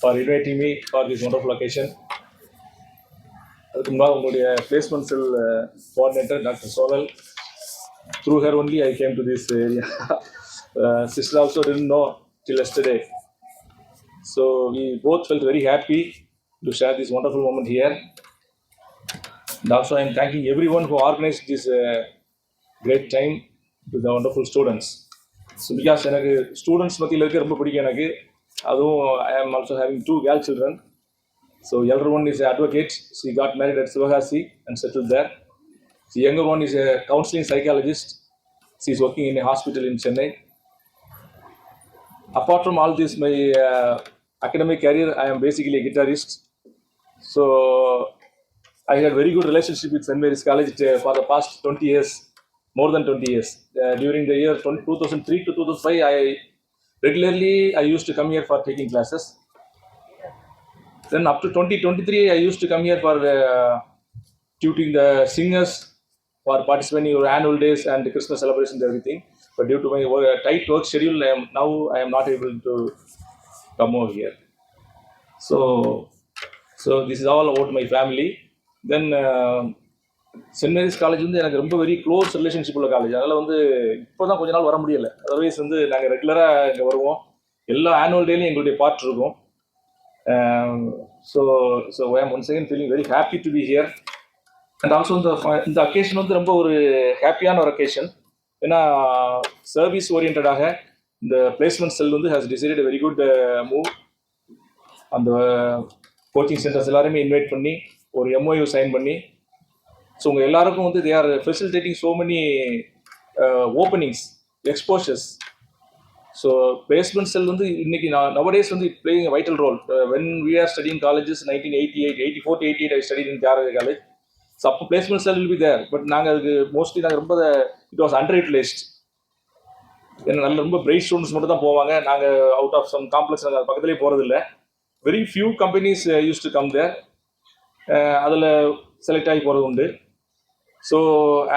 for inviting me for this wonderful occasion. அதுக்கு உங்களுடைய placement cell coordinator doctor Sonal through her only I came to this area sister also didn't know till yesterday so we both felt very happy to share this wonderful moment here And also I am thanking everyone who organized this uh, great time with the wonderful students. So because எனக்கு students மத்தியில் இருக்க ரொம்ப பிடிக்கும் எனக்கு. அதுவும் I am also having two girl children So elder one is an advocate. She got married at Sivagasi and settled there. The younger one is a counseling psychologist. She is working in a hospital in Chennai. Apart from all this, my uh, academic career, I am basically a guitarist. So I had very good relationship with St. Mary's College uh, for the past 20 years, more than 20 years. Uh, during the year 2003 to 2005, I regularly I used to come here for taking classes. Then up to 2023 i used to come here for uh, tutoring the singers for participating in your annual days and the christmas celebrations and everything but due to my work, tight work schedule I am, now i am not able to come over here so so this is all about my family then uh, saint Mary's college வந்து எனக்கு ரொம்ப very close relationship உள்ள college அதனால் வந்து இப்போ தான் கொஞ்ச நாள் வர முடியல அதர்வைஸ் வந்து நாங்கள் ரெகுலராக இங்கே வருவோம் எல்லா ஆனுவல் டேலையும் எங்களுடைய பார்ட் இருக்கும் so so I am one second feeling very happy to be here and also இந்த இந்த அக்கேஷன் வந்து ரொம்ப ஒரு ஹாப்பியான ஒரு அக்கேஷன் ஏன்னா சர்வீஸ் ஓரியன்டாக இந்த பிளேஸ்மெண்ட் செல் வந்து has decided very good move அந்த கோச்சிங் சென்டர்ஸ் எல்லாருமே இன்வைட் பண்ணி ஒரு எம்ஓயு சைன் பண்ணி. ஸோ உங்கள் எல்லாருக்கும் வந்து they are facilitating so many openings exposures so placement cell வந்து இன்னைக்கு நான் நவடேஸ் வந்து playing vital role when we are studying colleges nineteen eighty eight eighty four eighty eight I study in Thiagaraja college so அப்போ placement cell will be there but நாங்கள் அதுக்கு mostly நாங்கள் ரொம்ப it was under utilised ஏன்னா நல்ல ரொம்ப bright students மட்டும் தான் போவாங்க. நாங்கள் அவுட் ஆஃப் சம் காம்ப்ளெக்ஸ் நாங்கள் பக்கத்துலேயே போகிறதில்ல very few companies used to come there அதில் செலக்ட் ஆகி போகிறது உண்டு. So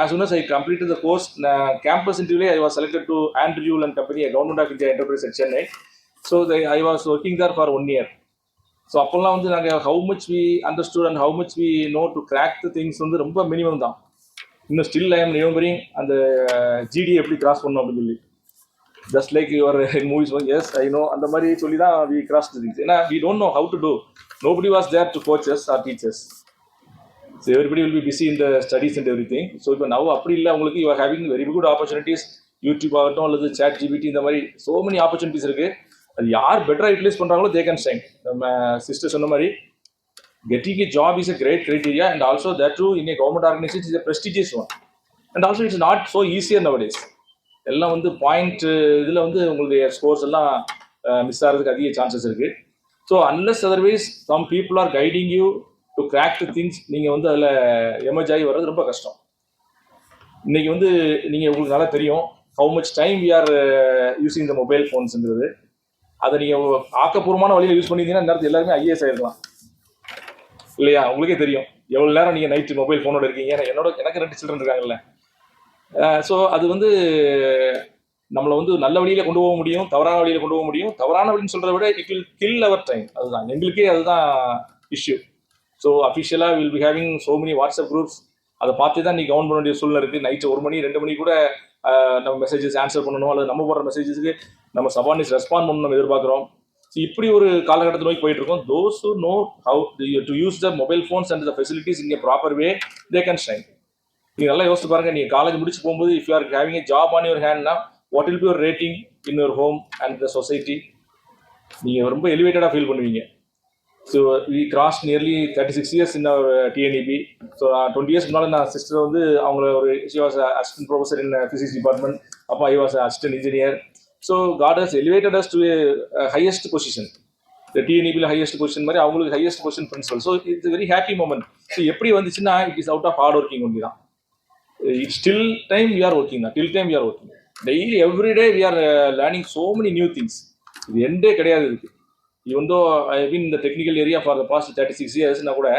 as soon as I completed the course, uh, campus interview, I was selected to Andrew and Company, a government of India enterprise at Chennai. So they, I was working there for one so அப்போல்லாம் வந்து நாங்கள் how much we understood and how much we know to crack the things வந்து ரொம்ப minimum தான். இன்னும் still I am remembering அந்த uh, GD எப்படி cross பண்ணணும் அப்படின்னு சொல்லி. Just like your movies as I know அந்த மாதிரி சொல்லி தான் வி கிராஸ் திங்ஸ் ஏன்னா we don't know how to do nobody was there to coaches or teachers so everybody will be busy இந்த studies and every thing so இப்போ now அப்படி இல்லை உங்களுக்கு you having very good opportunities YouTube ஆகட்டும் அல்லது chat GPT இந்த மாதிரி so many opportunities இருக்குது அது யார் பெட்டராக யூட்டிலைஸ் பண்ணுறாங்களோ தே கேன் ஸ்டைன் நம்ம சிஸ்டர் சொன்ன மாதிரி getting a job is a great criteria and also that too in a government organisation is a prestigious one. And also it's not so easier nowadays. எல்லாம் வந்து point இதில் வந்து உங்களுடைய scores எல்லாம் miss ஆகிறதுக்கு அதிக சான்சஸ் இருக்குது so unless otherwise some people are guiding you to crack the things நீங்கள் வந்து அதில் எமர்ஜ் ஆகி வர்றது ரொம்ப கஷ்டம். இன்னைக்கு வந்து நீங்கள் உங்களுக்கு நல்லா தெரியும் how much time we are using the mobile ஃபோன்ஸுங்கிறது அதை நீங்கள் ஆக்கப்பூர்வமான வழியில் யூஸ் பண்ணியிருந்தீங்கன்னா நேரத்தில் எல்லாருமே ஐஏஎஸ் ஆயிருக்கலாம். இல்லையா? உங்களுக்கே தெரியும். எவ்வளோ நேரம் நீங்கள் நைட்டு மொபைல் ஃபோனோட இருக்கீங்க? ஏன்னா என்னோட எனக்கு ரெண்டு சில்ட்ரன் இருக்காங்கல்ல. ஸோ அது வந்து நம்மளை வந்து நல்ல வழியில் கொண்டு போக முடியும் தவறான வழியில் கொண்டு போக முடியும். தவறான வழின்னு சொல்கிறத விட it will kill our time அதுதான். எங்களுக்கே அதுதான் இஷ்யூ ஸோ அஃபிஷியலாக will be having so many WhatsApp groups அதை பார்த்து தான் நீ கவுண்ட் பண்ண வேண்டிய சூழ்நிலை இருக்குது நைட்டு ஒரு மணி ரெண்டு மணி கூட நம்ம மெசேஜஸ் ஆன்சர் பண்ணணும் அல்லது நம்ம போடுற மெசேஜஸ்க்கு நம்ம சபானிஸ் ரெஸ்பாண்ட் பண்ணணும் நம்ம எதிர்பார்க்குறோம். ஸோ இப்படி ஒரு காலகட்டத்தை நோக்கி போயிட்டு இருக்கோம். Those who know how to use the mobile phones and the facilities இங்கே proper way they can shine நீங்கள் நல்லா யோசிச்சு பாருங்க. நீங்கள் காலேஜ் முடிச்சு போகும்போது if you are having a job on your ஹேண்ட்னா what will be your rating in your home and the society நீங்கள் ரொம்ப எலிவேட்டடாக ஃபீல் பண்ணுவீங்க. So we cross nearly thirty six years in our TNEB so twenty years முன்னால் நான் sister வந்து அவங்கள ஒரு she was assistant professor in physics department அப்போ I was assistant engineer so God has elevated us to highest position இந்த டிஎன்இபியில் highest position மாதிரி அவங்களுக்கு highest position principal so it's very happy moment so எப்படி வந்துச்சுன்னா it is out of hard working only தான். Still time we are working தான். Till time we are working daily everyday we are learning so many new things இது எண்டே கிடையாது இருக்குது இவன் though I mean இந்த technical area for the past thirty six இயர்ஸ்னா கூட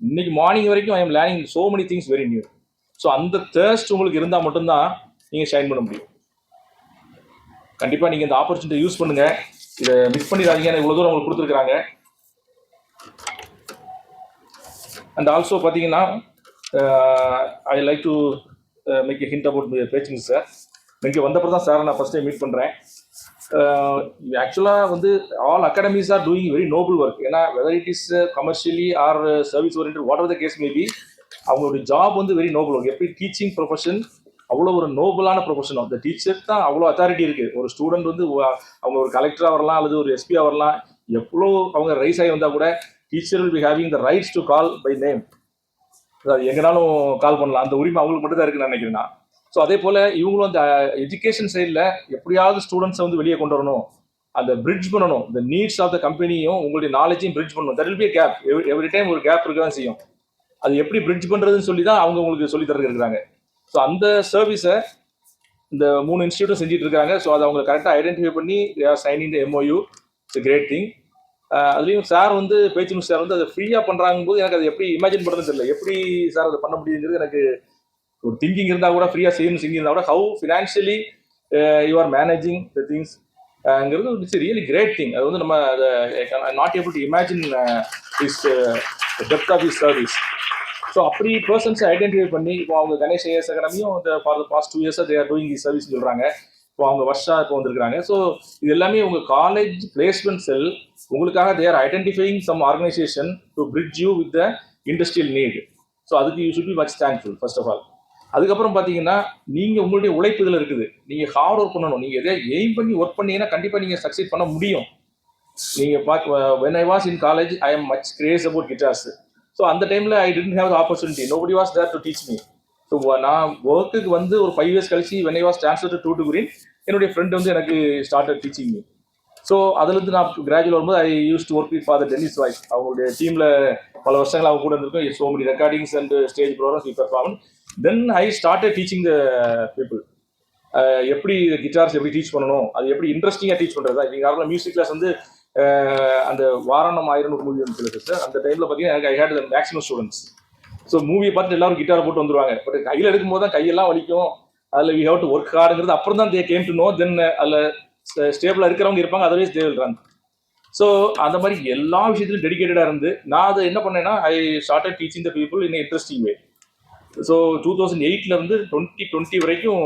இன்னைக்கு morning வரைக்கும் I am learning so many things very new so அந்த thirst உங்களுக்கு இருந்தால் மட்டும்தான் நீங்கள் ஷைன் பண்ண முடியும். கண்டிப்பாக நீங்கள் இந்த ஆப்பர்ச்சுனிட்டி யூஸ் பண்ணுங்க. இதை மிஸ் பண்ணிடாதீங்க. இவ்வளோ தூரம் உங்களுக்கு கொடுத்துருக்குறாங்க. அண்ட் ஆல்சோ பார்த்தீங்கன்னா I like to make hint about batching sir இங்கே வந்தப்போ தான் சார் நான் ஃபஸ்ட் டைம் மீட் பண்ணுறேன் Uh, ஆக்சுவலாக வந்து all academies are doing very noble work ஏன்னா whether it is commercially or service orient what are the case maybe அவங்களுடைய job வந்து வெரி நோபல் ஒர்க் எப்படி டீச்சிங் ப்ரொஃபஷன் அவ்வளோ ஒரு நோபலான ப்ரொஃபஷன் அந்த டீச்சர் தான் அவ்வளோ அத்தாரிட்டி இருக்குது ஒரு ஸ்டூடெண்ட் வந்து அவங்க ஒரு கலெக்டராக வரலாம் அல்லது ஒரு எஸ்பியாக வரலாம் எவ்வளோ அவங்க ரைஸ் ஆகி வந்தால் கூட teacher will be having the rights to call by name அது எங்கனாலும் கால் பண்ணலாம். அந்த உரிமை அவங்களுக்கு மட்டும் தான் இருக்குன்னு நினைக்கிறேன்னா நினைக்கிறேன் நான். ஸோ அதே போல் இவங்களும் அந்த எஜுகேஷன் சைடில் எப்படியாவது ஸ்டூடெண்ட்ஸை வந்து வெளியே கொண்டு வரணும். அந்த பிரிட்ஜ் பண்ணணும். இந்த நீட்ஸ் ஆஃப் த கம்பெனியும் உங்களுடைய நாலேஜையும் பிரிட்ஜ் பண்ணணும். That will be gap every time ஒரு கேப் இருக்க தான் செய்யும். அது எப்படி பிரிட்ஜ் பண்ணுறதுன்னு சொல்லி தான் அவங்க உங்களுக்கு சொல்லி தர இருக்கிறாங்க ஸோ அந்த சர்வீஸை இந்த மூணு இன்ஸ்டியூட்டும் செஞ்சுட்டு இருக்காங்க. ஸோ அதை அவங்க கரெக்டாக ஐடென்டிஃபை பண்ணி signing the MOU it's great thing அதுலேயும் சார் வந்து பேச்சு சார் வந்து அதை ஃப்ரீயாக பண்ணுறாங்க போது எனக்கு அதை எப்படி இமேஜின் பண்ணுறதுன்னு தெரியல. எப்படி சார் அதை பண்ண முடியுங்கிறது எனக்கு ஒரு திங்கிங் இருந்தால் கூட ஃப்ரீயாக செய்யணும் திங்கிங் இருந்தால் கூட how financially you are managing the things ங்கிறது இட்ஸ் ரியலி கிரேட் திங் அது வந்து நம்ம அதை not able to imagine is depth of is service so அப்படி பர்சன்ஸை ஐடென்டிஃபை பண்ணி இப்போ அவங்க கணேஷ் ஐஎஸ் அகாடமியும் இந்த ஃபார் த பாஸ்ட் டூ இயர்ஸாக தேர் டூயிங் தி சர்வீஸ் சொல்கிறாங்க இப்போ அவங்க வருஷா இப்போ வந்திருக்கிறாங்க. ஸோ இது எல்லாமே உங்கள் காலேஜ் பிளேஸ்மெண்ட் செல் உங்களுக்காக there identifying some organisation to bridge you with the industrial need so அதுக்கு you should be much thankful first of all அதுக்கப்புறம் பார்த்தீங்கன்னா நீங்கள் உங்களுடைய உழைப்பு இதில் இருக்குது. நீங்கள் ஹார்ட் ஒர்க் பண்ணணும். நீங்கள் எதை எய்ம் பண்ணி ஒர்க் பண்ணீங்கன்னா கண்டிப்பாக நீங்கள் சக்சீட் பண்ண முடியும். நீங்கள் பார்க்க when I was in college I am much craze about guitars so அந்த டைமில் I didn't have opportunity nobody was there to teach me so நான் ஒர்க்குக்கு வந்து ஒரு ஃபைவ் இயர்ஸ் கழிச்சு when I was transfer to Tuticorin என்னுடைய friend வந்து எனக்கு ஸ்டார்டட் டீச்சிங் மீ ஸோ அதுலேருந்து நான் கிராஜுவல் வரும்போது I used to work with Father Dennis voice அவங்களுடைய டீமில் பல வருஷங்கள் அவங்க கூட இருந்திருக்கும். So many recordings and stage programmes we perform then I started teaching the people எப்படி கிட்டார்ஸ் எப்படி டீச் பண்ணணும்? அது எப்படி இன்ட்ரெஸ்டிங்காக டீச் பண்ணுறதா நீங்கள் நார்மலாக மியூசிக் கிளாஸ் வந்து uh, அந்த வாரணம் ஆயிரம் ஒரு மூவி வந்து சார் அந்த டைமில் பார்த்தீங்கன்னா எனக்கு I had maximum students so மூவியை பார்த்து எல்லாரும் கிட்டார் போட்டு வந்துருவாங்க. பட் கையில் எடுக்கும்போது தான் கையெல்லாம் வலிக்கும். அதில் வி ஹவ் டு ஒர்க் ஹார்டுங்கிறது அப்புறம் தான் they came to know then அதில் ஸ்டேபிளாக இருக்கிறவங்க இருப்பாங்க. Otherwise they will run so அந்த மாதிரி எல்லா விஷயத்துலையும் டெடிகேட்டடாக இருந்து நான் அதை என்ன பண்ணேன்னா I started teaching the people in interesting way so two thousand எயிட்லேருந்து twenty twenty வரைக்கும்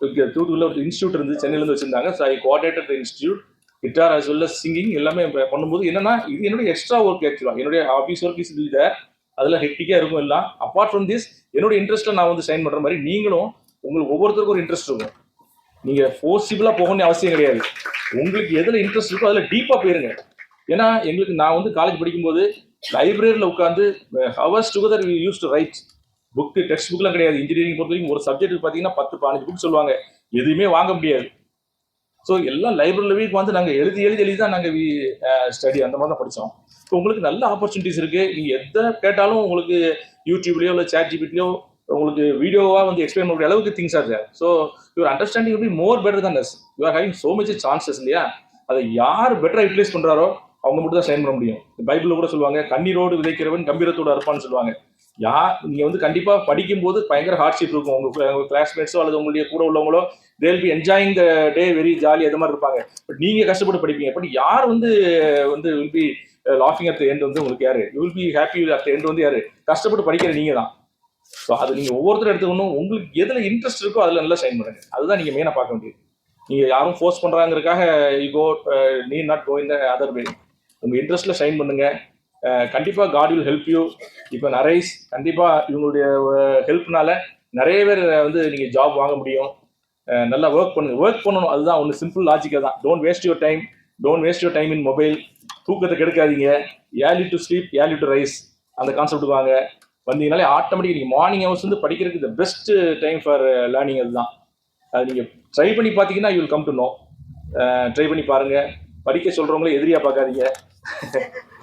தூத்துக்குள்ள ஒரு இன்ஸ்டியூட் இருந்து சென்னையிலேருந்து வச்சிருந்தாங்க. So I coordinated institute guitar as well singing எல்லாமே பண்ணும்போது என்னன்னா இது என்னுடைய எக்ஸ்ட்ரா ஒர்க் ஆக்சுவலாக என்னுடைய ஆஃபீஸ் ஒர்க் இஸ் இல்லை. அதில் ஹெக்டிக்காக இருக்கும் எல்லாம். அப்பார்ட் ஃப்ரம் திஸ் என்னுடைய இன்ட்ரெஸ்ட்டில் நான் வந்து சைன் பண்ணுற மாதிரி நீங்களும் உங்களுக்கு ஒவ்வொருத்தருக்கும் ஒரு இன்ட்ரெஸ்ட் இருக்கும். நீங்கள் ஃபோர்ஸிபிளாக போகணும்னு அவசியம் கிடையாது. உங்களுக்கு எதில் இன்ட்ரெஸ்ட் இருக்கோ அதில் டீப்பாக போயிருங்க. ஏன்னா எங்களுக்கு நான் வந்து காலேஜ் படிக்கும்போது லைப்ரரியில் உட்காந்து hours together use to write book text புக்லாம் கிடையாது. இன்ஜினியரிங் பொறுத்த வரைக்கும் ஒரு சப்ஜெக்ட் பார்த்தீங்கன்னா பத்து பதினஞ்சு புக் சொல்லுவாங்க. எதுவுமே வாங்க முடியாது. ஸோ எல்லாம் லைப்ரரியில் வந்து நாங்கள் எழுதி எழுதி எழுதி தான் நாங்கள் ஸ்டடி அந்த மாதிரி தான் படித்தோம் இப்போ உங்களுக்கு நல்ல ஆப்பர்ச்சுனிட்டிஸ் இருக்குது நீங்கள் எதை கேட்டாலும் உங்களுக்கு யூடியூப்லேயோ இல்லை சேட் ஜிபிட்லையோ உங்களுக்கு வீடியோவாக வந்து எக்ஸ்பிளைன் பண்ணுற அளவுக்கு things are there so your understanding be more better தான் as you are having so much chances இல்லையா? அதை யார் பெட்டராக யூட்டிலைஸ் பண்ணுறாரோ அவங்க மட்டும் தான் சைன் பண்ண முடியும். பைபிளில் கூட சொல்லுவாங்க கண்ணீரோடு விதைக்கிறவன் கம்பீரத்தோடு அறுப்பான்னு சொல்லுவாங்க. யார் நீங்கள் வந்து கண்டிப்பாக படிக்கும்போது பயங்கர ஹார்ட்ஷிப் இருக்கும். உங்கள் உங்கள் கிளாஸ்மேட்ஸோ அல்லது உங்களுடைய கூட உள்ளவங்களோ they'll be enjoying the day very jolly அது மாதிரி இருப்பாங்க. பட் நீங்கள் கஷ்டப்பட்டு படிப்பீங்க. பட் யார் வந்து வந்து வில் பி லாஃபிங் அட் எண்ட் வந்து உங்களுக்கு யாரு? You will be happy at end வந்து யாரு? கஷ்டப்பட்டு படிக்கிற நீங்க தான். ஸோ அது நீங்கள் ஒவ்வொருத்தரும் எடுத்துக்கணும். உங்களுக்கு எதில் இன்ட்ரெஸ்ட் இருக்கோ அதில் நல்லா சைன் பண்ணுங்க. அதுதான் நீங்கள் மெயினாக பார்க்க வேண்டியது. நீங்கள் யாரும் ஃபோர்ஸ் பண்ணுறாங்கிறதுக்காக யூ கோ நீ not go the other way உங்கள் இன்ட்ரெஸ்ட்டில் சைன் பண்ணுங்க. கண்டிப்பாக காட் வில் ஹெல்ப் யூ இப்போ நிறைய கண்டிப்பாக இவங்களுடைய ஹெல்ப்னால நிறைய பேர் வந்து நீங்கள் ஜாப் வாங்க முடியும். நல்லா ஒர்க் பண்ணுங்க ஒர்க் பண்ணணும். அதுதான் ஒன்று சிம்பிள் லாஜிக்காக தான். Don't waste your time don't waste your time in mobile தூக்கத்தை கெடுக்காதீங்க. Early to sleep early to rise அந்த கான்செப்ட் வாங்க வந்தீங்கனாலே ஆட்டோமேட்டிக் நீங்கள் மார்னிங் ஹவர்ஸ் வந்து படிக்கிறதுக்கு the best time for learning அதுதான். அது நீங்கள் ட்ரை பண்ணி பார்த்தீங்கன்னா you will come to know try பண்ணி பாருங்கள் படிக்க சொல்கிறவங்களே எதிரியாக பார்க்காதீங்க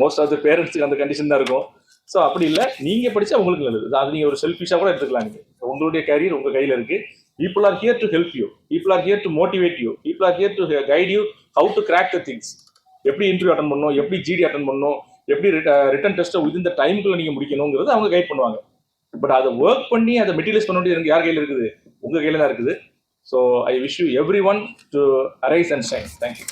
மோஸ்ட் ஆஃப் த பேரண்ட்ஸுக்கு அந்த கண்டிஷன் தான் இருக்கும். ஸோ அப்படி இல்லை. நீங்கள் படித்தா உங்களுக்கு நல்லது. அது நீங்கள் ஒரு செல்ஃபிஷாக கூட எடுத்துக்கலாம் நீங்கள் உங்களுடைய கேரியர் உங்கள் கையில் இருக்குது people are here to help you people are here to motivate you people are here to guide you how to crack the things எப்படி இன்டர்வியூ அட்டன் பண்ணணும்? எப்படி ஜிடி அட்டன் பண்ணணும்? எப்படி ரிட்டன் டெஸ்ட்டை வித் இந்த டைமுக்குள்ள நீங்கள் முடிக்கணுங்கிறது அவங்க கைட் பண்ணுவாங்க. பட் அதை ஒர்க் பண்ணி அதை மெட்டீரியல்ஸ் பண்ண வேண்டியது யார் கையில் இருக்குது? உங்கள் கையில் தான் இருக்குது. So I wish you every one to arise and shine thank you